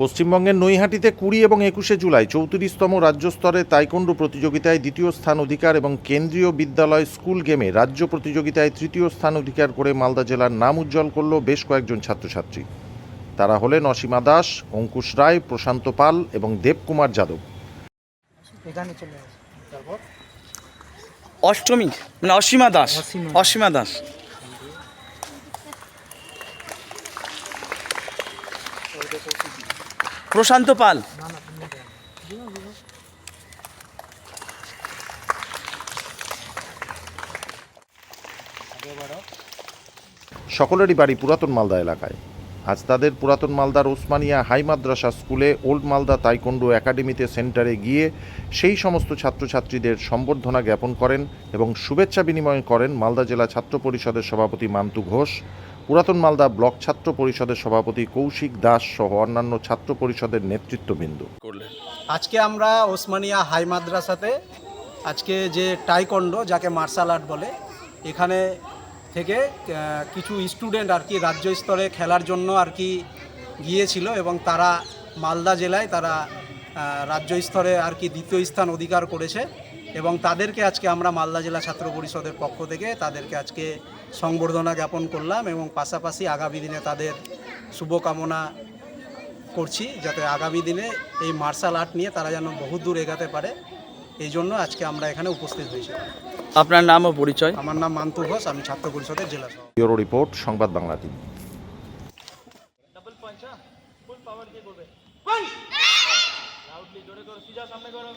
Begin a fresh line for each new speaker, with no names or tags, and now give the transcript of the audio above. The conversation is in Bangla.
পশ্চিমবঙ্গের নৈহাটিতে কুড়ি এবং একুশে জুলাই চৌত্রিশতম রাজ্য স্তরে তাইকন্ডু প্রতিযোগিতায় দ্বিতীয় স্থান অধিকার এবং কেন্দ্রীয় বিদ্যালয় স্কুল গেমে রাজ্য প্রতিযোগিতায় তৃতীয় স্থান অধিকার করে মালদা জেলার নাম উজ্জ্বল করল বেশ কয়েকজন ছাত্রছাত্রী। তারা হলেন অসীমা দাস অঙ্কুশ রায় প্রশান্ত পাল এবং দেবকুমার যাদব।
অষ্টমী মানে অসীমা দাস।
অসীমা।
অসীমা দাস। প্রশান্ত পাল।
সকলেরই বাড়ি পুরাতন মালদা এলাকায় আজ তাদের পুরাতন মালদার ওসমানিয়া হাই মাদ্রাসা স্কুলে ওল্ড মালদা তাইকন্ডু একাডেমিতে সেন্টারে গিয়ে সেই সমস্ত ছাত্রছাত্রীদের সম্বর্ধনা জ্ঞাপন করেন এবং শুভেচ্ছা বিনিময় করেন মালদা জেলা ছাত্র পরিষদের সভাপতি মান্তু ঘোষ পুরাতন মালদা ব্লক ছাত্র পরিষদের সভাপতি কৌশিক দাস সহ অন্যান্য ছাত্র পরিষদের নেতৃত্ববৃন্দ।
করলেন।
আজকে আমরা ওসমানিয়া হাই মাদ্রাসাতে আজকে যে টাইকন্ডো যাকে মার্শাল আর্ট বলে এখানে থেকে কিছু স্টুডেন্ট আর কি রাজ্য স্তরে খেলার জন্য আর কি গিয়েছিল এবং তারা মালদা জেলায় তারা রাজ্য স্তরে আর কি দ্বিতীয় স্থান অধিকার করেছে। এবং তাদেরকে আজকে আমরা মালদা জেলা ছাত্র পরিষদের পক্ষ থেকে তাদেরকে আজকে সংবর্ধনা জ্ঞাপন করলাম এবং পাশাপাশি আগামী দিনে তাদের শুভকামনা করছি যাতে আগামী দিনে এই মার্শাল আর্ট নিয়ে তারা যেন বহু দূর এগাতে পারে। এই জন্য আজকে আমরা এখানে উপস্থিত হয়েছি।
আপনার নাম ও পরিচয়?
আমার নাম মান্তু ঘোষ আমি ছাত্র পরিষদের জেলা সভাপতি
ব্যুরো রিপোর্ট সংবাদ বাংলা টিভি।
লাউডলি জোরে করো সিজা সামনে করো।